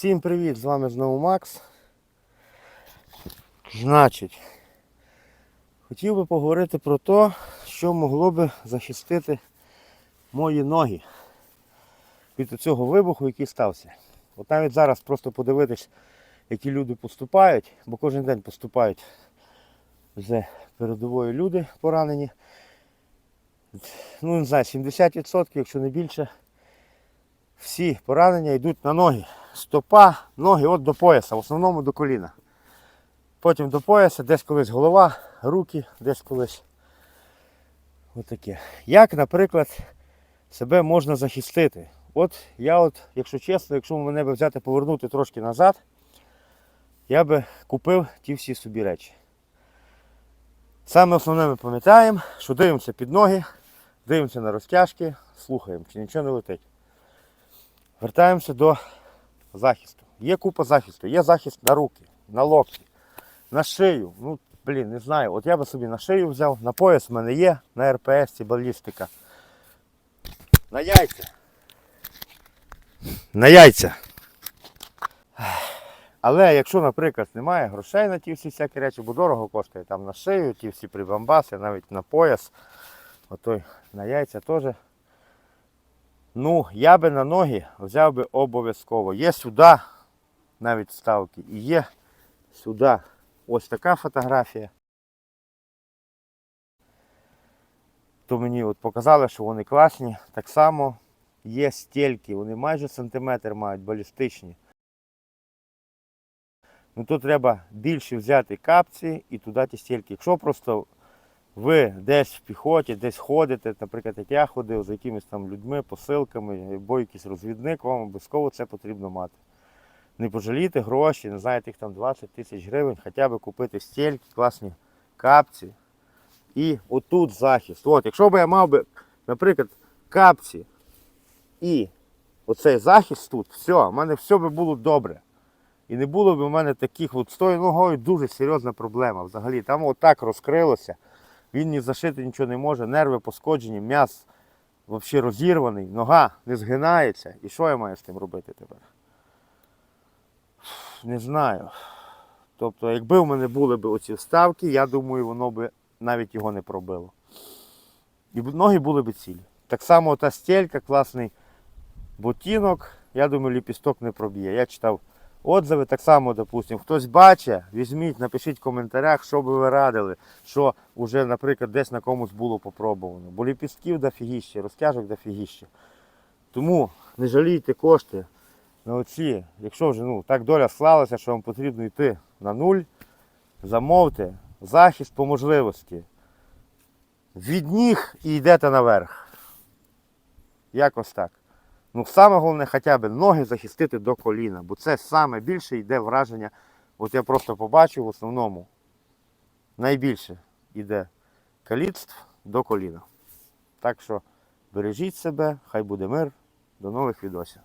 Всім привіт! З вами знову Макс. Значить, хотів би поговорити про те, що могло би захистити мої ноги від цього вибуху, який стався. От навіть зараз просто подивитись, які люди поступають, бо кожен день поступають з передової люди поранені. Ну, не знаю, 70%, якщо не більше, всі поранення йдуть на ноги. Стопа, ноги от до пояса, в основному до коліна. Потім до пояса, десь колись голова, руки, десь колись. Отаке. Як, наприклад, себе можна захистити? От я, от, якщо чесно, якщо мене би взяти повернути трошки назад, я би купив ті всі собі речі. Саме основне ми пам'ятаємо, що дивимося під ноги, дивимося на розтяжки, слухаємо, чи нічого не летить. Вертаємося до захисту. Є купа захисту, є захист на руки, на локті, на шию. Ну, блін, не знаю. От я би собі на шию взяв, на пояс в мене є, на РПС ці балістика. На яйця. На яйця. Але якщо, наприклад, немає грошей на ті всі всякі речі, бо дорого коштує там на шию, ті всі прибамбаси, навіть на пояс, отой на яйця теж. Ну, я би на ноги взяв би обов'язково. Є сюди навіть вставки і є сюди ось така фотографія. То мені от показали, що вони класні. Так само є стільки, вони майже сантиметр мають балістичні. Ну тут треба більше взяти капці і туди ті стільки. Якщо просто ви десь в піхоті, десь ходите, наприклад, як я ходив з якимись там людьми, посилками, або якийсь розвідник, вам обов'язково це потрібно мати. Не пожалійте гроші, не знаєте, їх там 20 тисяч гривень, хоча б купити стільки, класні капці. І отут захист. От, якщо б я мав би, наприклад, капці і оцей захист тут, все, в мене все би було добре. І не було б у мене таких от з тою ногою дуже серйозна проблема взагалі. Там отак розкрилося. Він ні зашити нічого не може, нерви пошкоджені, м'яз взагалі розірваний, нога не згинається. І що я маю з тим робити тепер? Не знаю. Тобто, якби в мене були б оці вставки, я думаю, воно би навіть його не пробило. І ноги були б цілі. Так само та стелька, класний ботинок, я думаю, ліпісток не проб'є. Я читав отзиви, так само, допустимо, хтось бачить, візьміть, напишіть в коментарях, що би ви радили, що вже, наприклад, десь на комусь було попробовано. Бо ліпістків дофігіще, розтяжок дофігіще. Тому не жалійте кошти на оці. Якщо вже ну, так доля склалася, що вам потрібно йти на нуль, замовте захист по можливості. Від ніг і йдете наверх. Якось так. Ну, саме головне хоча б ноги захистити до коліна, бо це саме більше йде враження. От я просто побачив в основному найбільше йде каліцтв до коліна. Так що бережіть себе, хай буде мир. До нових відосів.